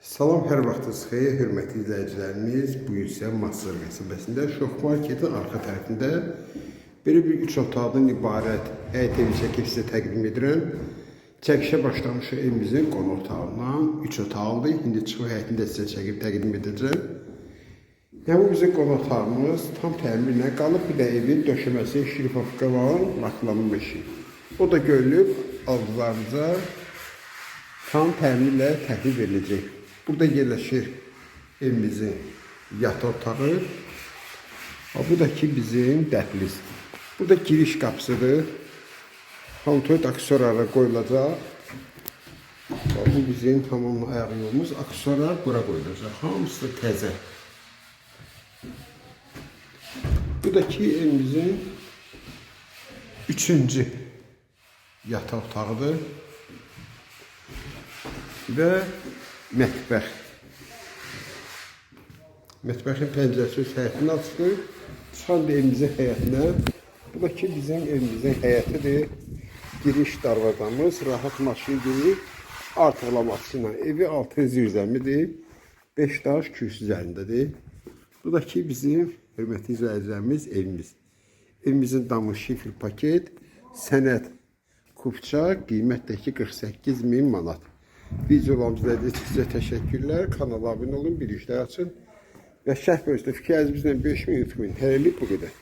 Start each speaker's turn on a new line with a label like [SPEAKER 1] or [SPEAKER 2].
[SPEAKER 1] Salam, hər vaxtınız xeyir, hörmətli izləyicilərimiz. Bu gün sizə Masır qəsəbəsində Şox Marketin arxa tərəfində belə bir üç otaqdan ibarət həyət evi çəkib sizə təqdim edirəm. Çəkişə başlamışıq evimizin qonaq otağından. Üç otaqlı, indi çıxıb həyətini də sizə çəkib təqdim edəcəm. Yəni bu bizim qonaq otağımız tam təmirlə qalıb. Bir də evin döşəməsi şirifafka var, laklanmış. O da görülüb aldılarınıza tam təminlə təhvil veriləcək. Burada yerləşir evimizin yataq otağı. Bu da ki bizim dəhliz. Bu da giriş qapısıdır. Hantoid aksesuarlara qoyulacaq. Bu bizim tamam ayaq yolumuz. Aksesuarlar bura qoyulacaq. Hamısı təzə. Bu da ki evimizin üçüncü yataq otağıdır və mətbəx. Mətbəxin pəncərəsi öz həyətinə açılır. Çıxan da evimizin həyətinə. Bu da ki bizim evimizin həyətidir. Giriş darvazamız, rahat maşın girir. Artıqlaması ilə evi altı zirzəmidir. 5 daş kürsü üzərindədir. Bu da ki bizim hörmətli izləyicilərimiz evimiz. Evimizin damı şifr paket, sənəd kupça, qiymət də ki 48 min manat. İzlədiyiniz üçün sizə təşəkkürlər. Kanala abunə olun, bir işlər açın. Və şərh bölümündə fikirlərinizlə 5 min, 3 min. Hələlik bu qədər.